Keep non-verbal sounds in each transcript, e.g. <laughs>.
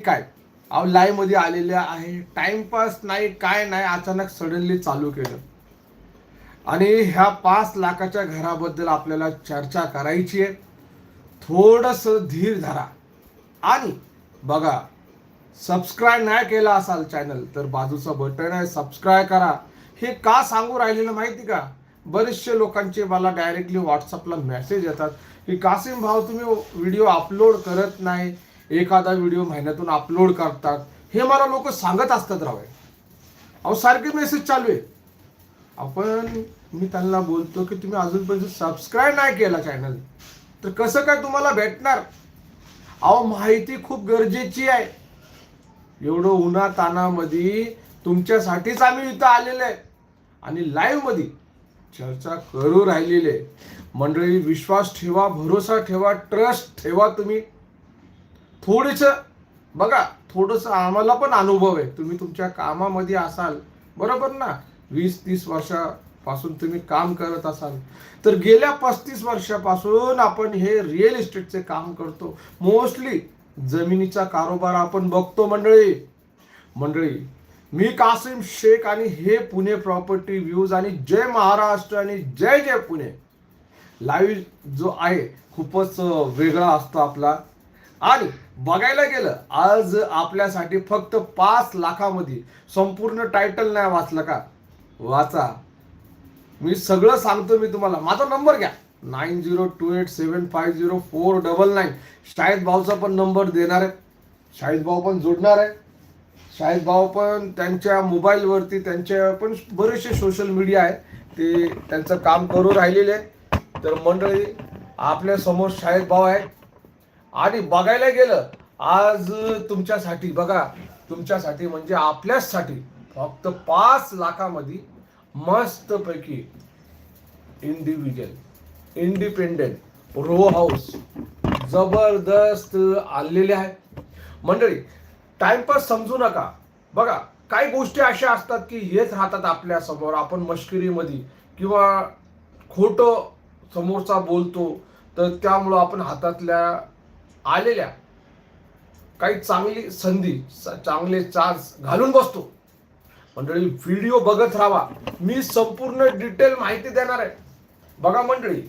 काय? अहो लाईव्हमध्ये आलेले आहे. टाइमपास नाही काय नाही अचानक सडनली चालू केलं. आणि ह्या पाच लाखाच्या घराबद्दल आपल्याला चर्चा करायची आहे. थोडस धीर धरा. आणि बघा सबस्क्राईब नाही केला असाल चॅनल तर बाजूचं बटन आहे सबस्क्राईब करा. हे का सांगू राहिलेलं माहिती का? बरेचसे लोकांचे मला डायरेक्टली व्हॉट्सअपला मेसेज येतात की कासिम भाऊ तुम्ही व्हिडिओ अपलोड करत नाही. एखादा व्हिडिओ महिन्यातून अपलोड करतात. हे मला लोक सांगत असतात राव. अहो सारखे मेसेज चालू आहे. आपण मी त्यांना बोलतो की तुम्ही अजूनपर्यंत सबस्क्राईब नाही केला चॅनल तर कसं काय तुम्हाला भेटणार? अहो माहिती खूप गरजेची आहे. एवढं उन्हा तानामध्ये तुमच्यासाठीच आम्ही इथं आलेलो आहे. आणि लाईव्हमध्ये चर्चा करू राहिलेली. आहे. मंडळी विश्वास ठेवा भरोसा ठेवा ट्रस्ट ठेवा तुम्ही. थोडस बघा थोडस आम्हाला पण अनुभव आहे. तुम्ही तुमच्या कामामध्ये असाल बरोबर ना? वीस तीस वर्षापासून तुम्ही काम करत असाल. तर गेल्या पस्तीस वर्षापासून आपण हे रिअल इस्टेटचे काम करतो. मोस्टली जमिनीचा कारोबार आपण बघतो मंडळी. मंडळी मी कासिम शेख आणि हे पुणे प्रॉपर्टी व्ह्यूज आणि जय महाराष्ट्र आणि जय जय पुणे. लाईव्ह जो आहे खूपच वेगळा असतो आपला. आणि बघायला गेलं आज आपल्यासाठी फक्त पाच लाखामध्ये संपूर्ण टायटल नाही वाचलं का? वाचा. मी सगळं सांगतो मी तुम्हाला. माझा नंबर घ्या. Nine zero two eight seven five zero four double nine Shahid भाऊचा पण नंबर देणार आहे. शाहिद भाऊ पण जोडणार आहे. शाहिद भाऊ पण त्यांच्या मोबाईलवरती त्यांच्या पण बरेचसे सोशल मीडिया आहे. ते त्यांचं काम करू राहिलेले आहे. तर मंडळी आपल्यासमोर शाहिद भाऊ आहे आणि बघायला गेलं आज तुमच्यासाठी बघा तुमच्यासाठी म्हणजे आपल्याचसाठी फक्त पाच लाखामध्ये मस्तपैकी इंडिव्हिज्युअल इंडिपेंडेंट रो हाऊस जबरदस्त आलेले आहे. मंडळी टाइमपास समजू नका. बघा काही गोष्टी अशा असतात की येत राहतात आपल्यासमोर आपण मश्किरीमध्ये किंवा खोटं समोरचा बोलतो तर त्यामुळं आपण हातातल्या आलेल्या काही चांगली संधी चांगले चान्स घालून बसतो. मंडळी व्हिडिओ बघत राहा. मी संपूर्ण डिटेल माहिती देणार आहे. बघा मंडळी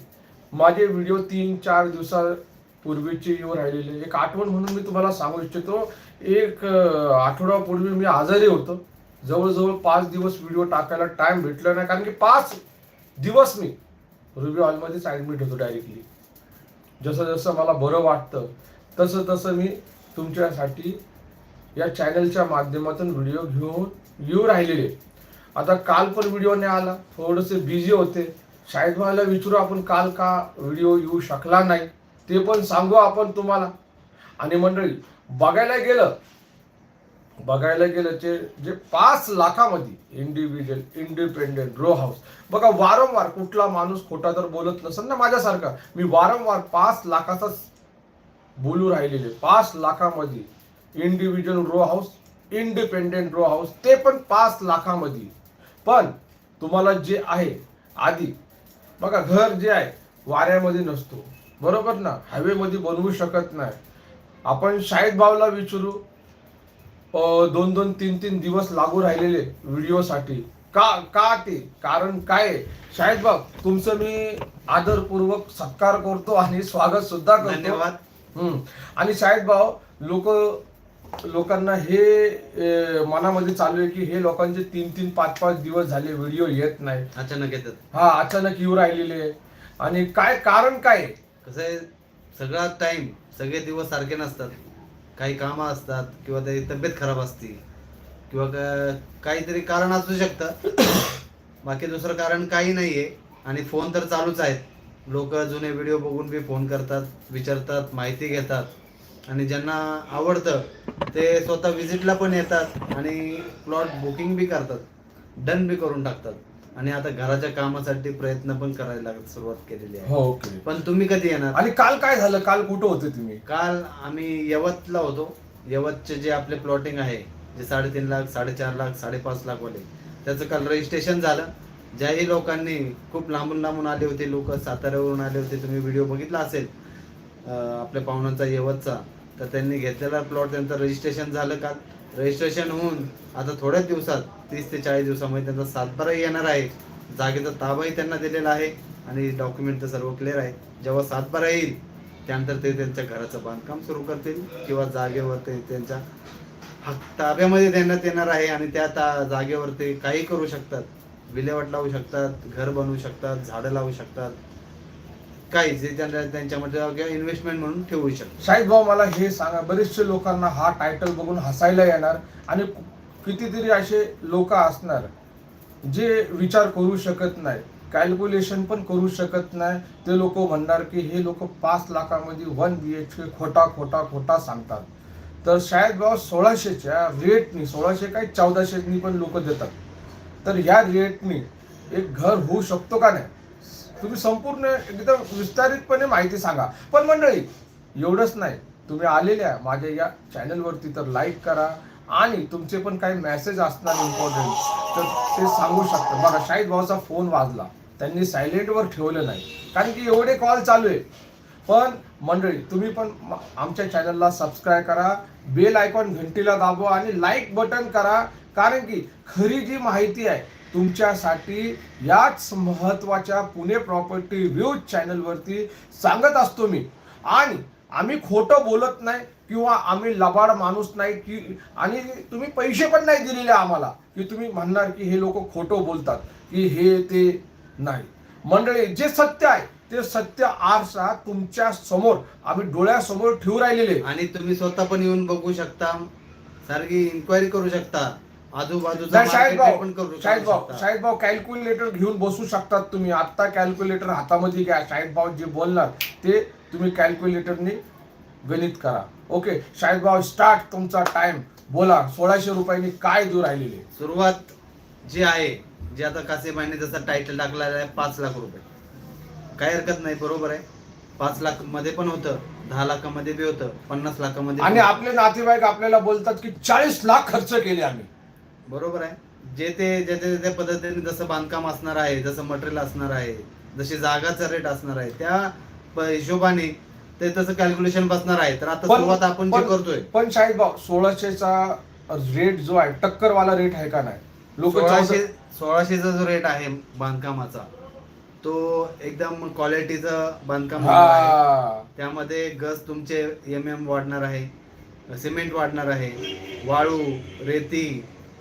माझे व्हिडिओ तीन चार दिवसापूर्वीचे येऊ राहिलेले. एक आठवण म्हणून मी तुम्हाला सांगू इच्छितो. एक आठवड्यापूर्वी मी आजारी होतो. जवळजवळ पाच दिवस व्हिडिओ टाकायला टाइम भेटला नाही. कारण की पाच दिवस मी रुबी हॉलमध्येच ॲडमिट होतो डायरेक्टली जसं जसं मला बरं वाटतं तसं तसं मी तुमच्यासाठी या चॅनलच्या माध्यमातून व्हिडिओ घेऊन येऊ राहिलेले. आता काल पण व्हिडिओ नाही आला थोडेसे बिझी होते. शाळेत मला विचारू आपण काल का व्हिडिओ येऊ शकला नाही ते पण सांगू आपण तुम्हाला. आणि मंडळी बघायला गेलं बघायला गेलं ते जे पाच लाखामध्ये इंडिव्हिज्युअल इंडिपेंडेंट रो हाऊस बघा वारंवार कुठला माणूस खोटा तर बोलत नसेल ना माझ्यासारखा. मी वारंवार पाच लाखाचाच बोलू राहिलेले. पाच लाखामध्ये individual row house independent row house ते पण पाच लाखामध्ये. पण तुम्हाला जे आहे आधी बघा घर जे आहे वाऱ्यामध्ये नसतो. बरोबर ना? हायवेमध्ये बनवू शकत नाही. आपण शाहिद भावला विचारू दोन दोन तीन तीन दिवस लागू राहिलेले व्हिडिओसाठी. का का ते? कारण काय? शाहिद भाऊ तुमचं मी आदरपूर्वक सत्कार करतो आणि स्वागत सुद्धा करतो. धन्यवाद. हम्म. आणि शाहिद भाऊ लोक लोकांना हे मनामध्ये चालू आहे की हे लोकांचे तीन तीन पाच पाच दिवस झाले व्हिडिओ येत नाही. अचानक येतात. हा अचानक येऊ राहिलेले. आणि काय कारण काय? कसं आहे सगळा टाइम सगळे दिवस सारखे नसतात. काही कामं असतात किंवा त्याची तब्येत खराब असते किंवा काहीतरी कारण असू शकतं. <coughs> बाकी दुसरं कारण काही नाही आहे आणि फोन तर चालूच आहेत. लोक जुने व्हिडिओ बघून बी फोन करतात विचारतात माहिती घेतात. आणि ज्यांना आवडतं ते स्वतः व्हिजिटला पण येतात आणि प्लॉट बुकिंग बी करतात. डन बी करून टाकतात. आणि आता घराच्या कामासाठी प्रयत्न पण करायला लागत सुरुवात केलेली आहे. हो ओके. पण तुम्ही कधी येणार? आणि काल काय झालं? काल कुठं होते तुम्ही? काल आम्ही यवतला होतो. यवतचे जे आपले प्लॉटिंग आहे जे साडेतीन लाख साडेचार लाख साडेपाच लाख वाले त्याचं काल रजिस्ट्रेशन झालं. ज्याही लोकांनी खूप लांबून लांबून आले होते लोक साताऱ्यावरून आले होते तुम्ही व्हिडिओ बघितला असेल. अं, आपल्या पाहुण्यांचा यवतचा तर त्यांनी घेतलेला प्लॉट त्यांचं रजिस्ट्रेशन झालं का रजिस्ट्रेशन होऊन आता थोड्याच दिवसात तीस ते चाळीस दिवसामध्ये त्यांचा सातबाराही येणार आहे. जागेचा ताबाही त्यांना दिलेला आहे आणि डॉक्युमेंट तर सर्व क्लिअर आहे. जेव्हा सातबारा येईल त्यानंतर ते त्यांच्या घराचं बांधकाम सुरू करतील किंवा जागेवर ते त्यांच्या हक्क ताब्यामध्ये देण्यात येणार आहे आणि त्या ता जागेवर ते काही करू शकतात. विल्हेवाट लावू शकतात घर बनवू शकतात झाडं लावू शकतात. काही जे त्यांना त्यांच्यामध्ये इन्व्हेस्टमेंट म्हणून ठेवू शकतात शाहिद भाऊ मला हे सांगा बरेचसे लोकांना हा टायटल बघून हसायला येणार आणि कितीतरी असे लोक असणार जे विचार करू शकत नाही कॅल्क्युलेशन पण करू शकत नाही. ते लोक म्हणणार की हे लोक पाच लाखामध्ये वन बी एच के खोटा खोटा खोटा सांगतात. तर शायद बाबा सोळाशेच्या रेटनी सोळाशे काय चौदाशेनी पण लोक देतात. तर ह्या रेटनी एक घर होऊ शकतो का नाही? तुम्ही संपूर्ण एकदम विस्तारितपणे माहिती सांगा. पण मंडळी एवढंच नाही. तुम्ही आलेल्या माझ्या या चॅनलवरती तर लाईक करा आणि तुमचे पण काही मेसेज असणार इम्पॉर्टंट तर ते सांगू शकता. बघा शाहिद भाऊचा फोन वाजला. त्यांनी सायलेंटवर ठेवलं नाही. कारण की एवढे कॉल चालू आहे. पण मंडळी तुम्ही पण आमच्या चॅनलला सबस्क्राईब करा. बेल आयकॉन घंटीला दाबवा आणि लाईक बटन करा. कारण की खरी जी माहिती आहे तुमच्यासाठी याच महत्त्वाच्या पुणे प्रॉपर्टी व्ह्यूज चॅनलवरती सांगत असतो मी. आणि आम्ही खोटं बोलत नाही किंवा आम्ही लबाड माणूस नाही की आणि तुम्ही पैसे पण नाही दिलेले आम्हाला. की तुम्ही म्हणणार की हे लोक खोटं बोलतात की हे ते नाही. मंडळी जे सत्य आहे ते सत्य आरसा तुमच्यासमोर आम्ही डोळ्यासमोर ठेवू राहिलेले. आणि तुम्ही स्वतः पण येऊन बघू शकता सारखी इन्क्वायरी करू शकता. आजूबाजूचा भाऊ पण करू भाऊ भाऊ कॅल्क्युलेटर घेऊन बसू शकतात तुम्ही. आता कॅल्क्युलेटर हातामध्ये घ्या. शाहिद भाऊ जे बोलणार ते तुम्ही कॅल्क्युलेटरने गणित करा. ओके शाहिद भाऊ स्टार्ट तुमचा टाइम बोला सोळाशे रुपयांनी काय दूर राहिलेले? सुरुवात जी आहे जे आता कासेबाईने जसा टायटल टाकलेला आहे पाच लाख रुपये. काही हरकत नाही बरोबर आहे. पाच लाखमध्ये पण होतं दहा लाखामध्ये बी होतं पन्नास लाखामध्ये आणि. आपले नातेवाईक आपल्याला बोलतात की चाळीस लाख खर्च केले आम्ही. बरोबर आहे. जे ते जे ते त्या पद्धतीने जसं बांधकाम असणार आहे जसं मटेरियल असणार आहे जशी जागाचा रेट असणार आहे त्या हिशोबाने ते तसं कॅल्क्युलेशन बसणार आहे. तर आता सुरुवात आपण जे करतोय. पण शाहिद भाऊ सोळाशेचा रेट जो आहे टक्करवाला रेट आहे का नाही? लोक सोळाशे सोळाशेचा जो रेट आहे बांधकामाचा तो एकदम क्वालिटीचं बांधकाम त्यामध्ये गज तुमचे एम एम वाढणार आहे सिमेंट वाढणार आहे वाळू रेती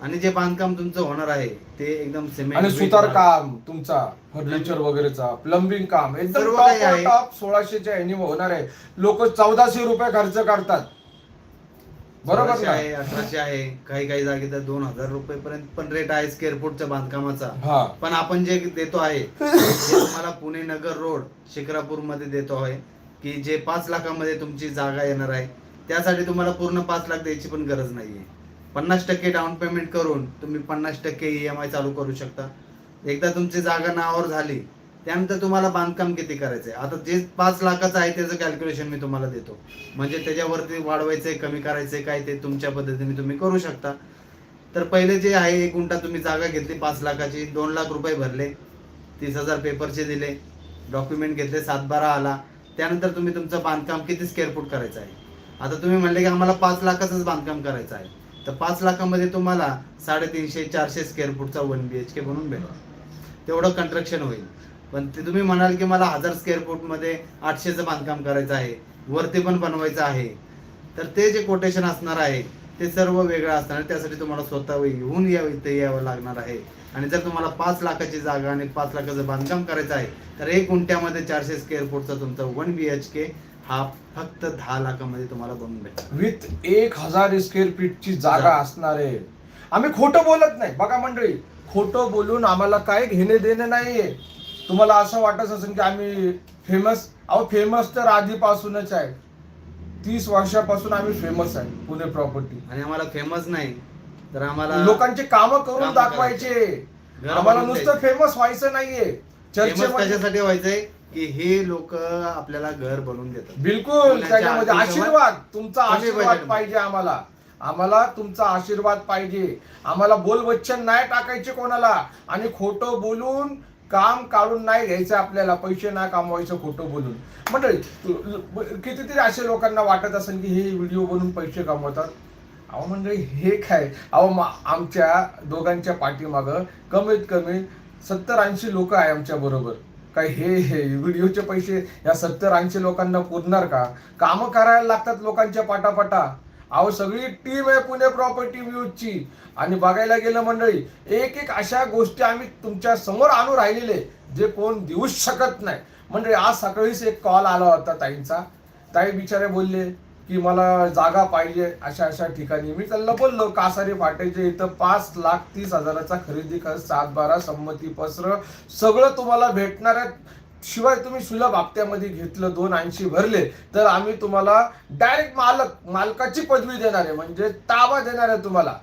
आणि जे बांधकाम तुमचं होणार आहे ते एकदम सिमेंट आणि सुतार काम तुमचा फर्निचर वगैरेचा प्लंबिंग काम एकदम सर्व काही आहे. टॉप सोळाशेच्या ह्यानी होणार आहे. लोक चौदाशे रुपये खर्च करतात. बरोबर ना आहे अठराशे आहे काही काही जागी तर दोन हजार रुपये पर्यंत पण रेट आहे स्क्वेअर फूटच्या बांधकामाचा. हा. पण आपण जे देतो आहे <laughs> तुम्हाला पुणे नगर रोड शिक्रापूरमध्ये देतो आहे की जे पाच लाखामध्ये तुमची जागा येणार आहे त्यासाठी तुम्हाला पूर्ण पाच लाख द्यायची पण गरज नाहीये. पन्नास टक्के डाऊन पेमेंट करून तुम्ही पन्नास टक्के ई एम आय चालू करू शकता. एकदा तुमची जागा नावावर झाली त्यानंतर तुम्हाला बांधकाम किती करायचं आहे आता जे पाच लाखाचं आहे त्याचं कॅल्क्युलेशन मी तुम्हाला देतो. म्हणजे त्याच्यावरती वाढवायचंय कमी करायचंय काय ते तुमच्या पद्धतीने तुम्ही करू शकता. तर पहिले जे आहे एक गुंठा तुम्ही जागा घेतली पाच लाखाची दोन लाख रुपये भरले तीस हजार पेपरचे दिले डॉक्युमेंट घेतले सातबारा आला त्यानंतर तुम्ही तुमचं बांधकाम किती स्क्वेअर फूट करायचं आहे? आता तुम्ही म्हणले की आम्हाला पाच लाखाचंच बांधकाम करायचं आहे. तर पाच लाखामध्ये तुम्हाला साडेतीनशे चारशे स्क्वेअर फूटचा वन बी एच के बनून भेटेल तेवढं कन्स्ट्रक्शन होईल. पण ते तुम्ही म्हणाल की मला हजार स्क्वेअर फूटमध्ये आठशेचं बांधकाम करायचं आहे वरती पण बनवायचं आहे. तर ते जे कोटेशन असणार आहे ते सर्व वेगळं असणार त्यासाठी तुम्हाला स्वतः येऊन यावं इथे यावं लागणार आहे. आणि जर तुम्हाला पाच लाखाची जागा आणि पाच लाखाचं बांधकाम करायचं आहे तर एक गुंठ्यामध्ये चारशे स्क्वेअर फूटचा तुमचा वन बी एच के हा फक्त दहा लाखामध्ये तुम्हाला बनवून भेटेल विथ एक हजार स्क्वेअर फीटची जागा. असणार आहे. आम्ही खोटं बोलत नाही. बघा मंडळी खोटं बोलून आम्हाला काय घेणे देणे नाहीये. तुम्हाला असं वाटत असेल की आम्ही फेमस अहो फेमस तर आधीपासूनच आहे. तीस वर्षापासून आम्ही फेमस आहे पुणे प्रॉपर्टी आणि आम्हाला फेमस नाही तर आम्हाला लोकांचे काम करून कामं दाखवायचे. आम्हाला नुसतं फेमस व्हायचं नाहीये. चर्चेमध्ये कशासाठी व्हायचंय? की हे लोक आपल्याला घर बनवून देतात. बिलकुल त्याच्यामध्ये आशीर्वाद तुमचा आशीर्वाद. पाहिजे आम्हाला. आम्हाला तुमचा आशीर्वाद पाहिजे. आम्हाला बोलवच्चन नाही टाकायचे कोणाला. आणि खोटं बोलून काम काढून नाही घ्यायचं आपल्याला. पैसे नाही कमवायचं खोटं बोलून. मंडळी तु- कितीतरी असे लोकांना वाटत असेल की हे व्हिडिओ बनवून पैसे कमवतात. अहो मंडळी हे काय? अहो आमच्या दोघांच्या पाठीमागं कमीत कमी सत्तर ऐंशी लोक आहे आमच्या बरोबर. काय हे हे व्हिडिओचे पैसे या सत्तर ऐंशी लोकांना पुरणार का? कामं करायला लागतात लोकांच्या पाटापाटा. अहो सगळी टीम आहे पुणे प्रॉपर्टी न्यूजची आणि बघायला गेलं मंडळी एक एक अशा गोष्टी आम्ही तुमच्यासमोर आणू राहिलेले जे कोण देऊच शकत नाही. मंडळी आज सकाळीच एक कॉल आला होता ताईंचा. ताई बिचारे बोलले की मला जागा पाहिजे अशा अशा ठिकाणी. मी त्यांना बोललो कासारी फाटेचे इथं पाच लाख तीस हजाराचा खरेदी खर्च सात बारा संमती पत्र सगळं तुम्हाला भेटणार आहे. शिवाय तुम्ही सुलभ हप्त्यामध्ये घेतलं दोन ऐंशी भरले तर आम्ही तुम्हाला डायरेक्ट मालक मालकाची पदवी देणार आहे. म्हणजे ताबा देणार आहे तुम्हाला.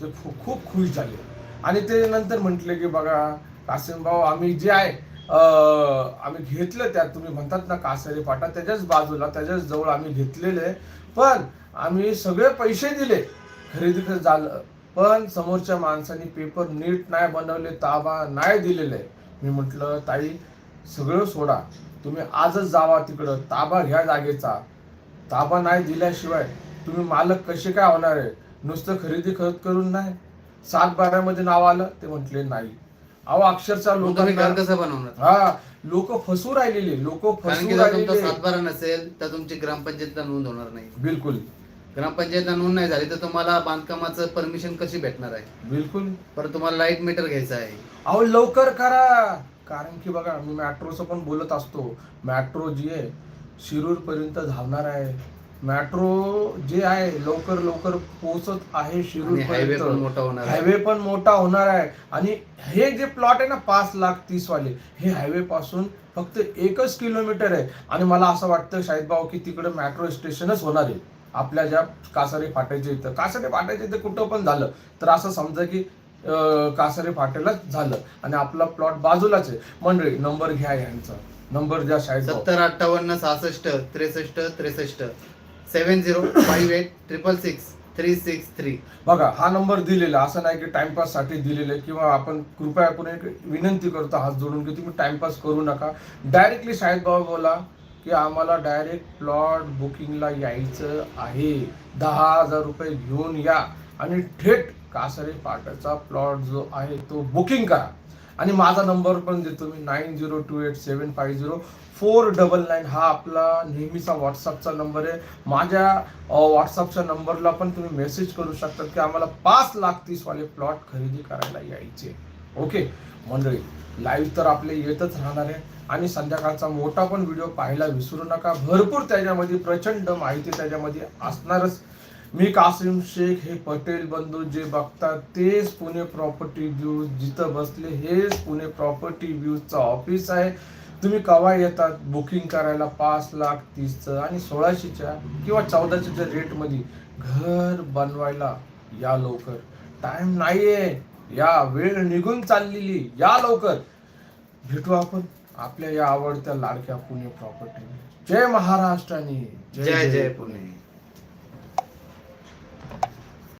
ते खूप खूप खुश झाले. आणि ते नंतर म्हटले की बघा कासिम भाऊ आम्ही जे आहे आम्ही घेतलं त्यात. तुम्ही म्हणतात ना कासारी फाटा त्याच्याच बाजूला त्याच्याच जवळ आम्ही घेतलेले. पण आम्ही सगळे पैसे दिले. खरेदी खरेदी झालं. पण समोरच्या माणसाने पेपर नीट नाही बनवले ताबा नाही दिलेले. मी म्हटलं ताई सगळं सोडा. तुम्ही आजच जावा तिकडं. ताबा घ्या जागेचा. ताबा नाही दिल्याशिवाय तुम्ही मालक कसे काय होणार आहे? नुसतं खरेदी खत करून नाही? सात बारामध्ये नाव आलं? ते म्हटले नाही. अहो अक्षरशः लोकांना कसं बनवणार? हा लोक फसू राहिलेले लोक कारण की फसू जर तुमचा राहिलेले. सातबारा नसेल तर तुमची ग्रामपंचायतला नोंद होणार नाही. बिलकुल. ग्रामपंचायतला नोंद नाही झाली तर तुम्हाला बांधकामाचं परमिशन कशी भेटणार आहे? बिलकुल. परत तुम्हाला लाइट मीटर घ्यायचं आहे. अहो लवकर करा. कारण की बघा मी मॅट्रोचं पण बोलत असतो. मॅट्रो जी आहे शिरूर पर्यंत धावणार आहे. मॅट्रो जे आहे लवकर लवकर पोहोचत आहे शिरूर हायवे पण मोठा होणार आहे. हायवे पण मोठा होणार आहे. आणि हे जे प्लॉट आहे ना पाच लाख तीस वाले हे हायवे पासून फक्त एकच किलोमीटर आहे. आणि मला असं वाटतं शाहिद भाऊ की तिकडे मेट्रो स्टेशनच होणार आहे. आपल्या ज्या कासारे फाट्याच्या इथं. कासारे फाट्याच्या इथं कुठं पण झालं तर असं समजा की कासारे फाट्यालाच झालं. आणि आपला प्लॉट बाजूलाच आहे. मंडळी नंबर घ्या यांचा. नंबर द्या भाऊ. सत्तर अठ्ठावन्न सहासष्ट त्रेसष्ट त्रेसष्ट. Seven zero five eight triple six three six three. बघा हा नंबर दिलेला असं नाही की टाइमपाससाठी दिलेले किंवा आपण कृपया आपण एक विनंती करतो हात जोडून की तुम्ही टाइमपास करू नका. डायरेक्टली शाहिद बाबा बोला की आम्हाला डायरेक्ट प्लॉट बुकिंगला यायचं आहे. दहा हजार रुपये घेऊन या. आणि थेट कासारे पाटाचा प्लॉट जो आहे तो बुकिंग करा. आणि माझा नंबर पण देतो मी nine zero two eight seven five zero four double nine हा आपला नेहमीचा व्हॉट्सअपचा नंबर आहे. माझ्या व्हॉट्सअपच्या नंबरला पण तुम्ही मेसेज करू शकता की आम्हाला पाच लाख तीसवाले प्लॉट खरेदी करायला यायचे. ओके? मंडळी लाईव्ह तर आपले येतच राहणार आहे. आणि संध्याकाळचा मोठा पण व्हिडिओ पाहायला विसरू नका. भरपूर त्याच्यामध्ये प्रचंड माहिती त्याच्यामध्ये असणारच. मी कासिम शेख हे पटेल बंधू जे बघतात तेच पुणे प्रॉपर्टी व्ह्यूज जिथं बसले हेच पुणे प्रॉपर्टी व्ह्यूजचं ऑफिस आहे. तुम्ही कवा येतात? बुकिंग करायला पाच लाख तीसचं आणि सोळाशेच्या किंवा चौदाशेच्या रेटमध्ये घर बनवायला या लवकर. टाइम नाहीये. या वेळ निघून चाललेली. या लवकर. भेटू आपण आपल्या या आवडत्या लाडक्या पुणे प्रॉपर्टी जय महाराष्ट्र आणि जय जय पुणे.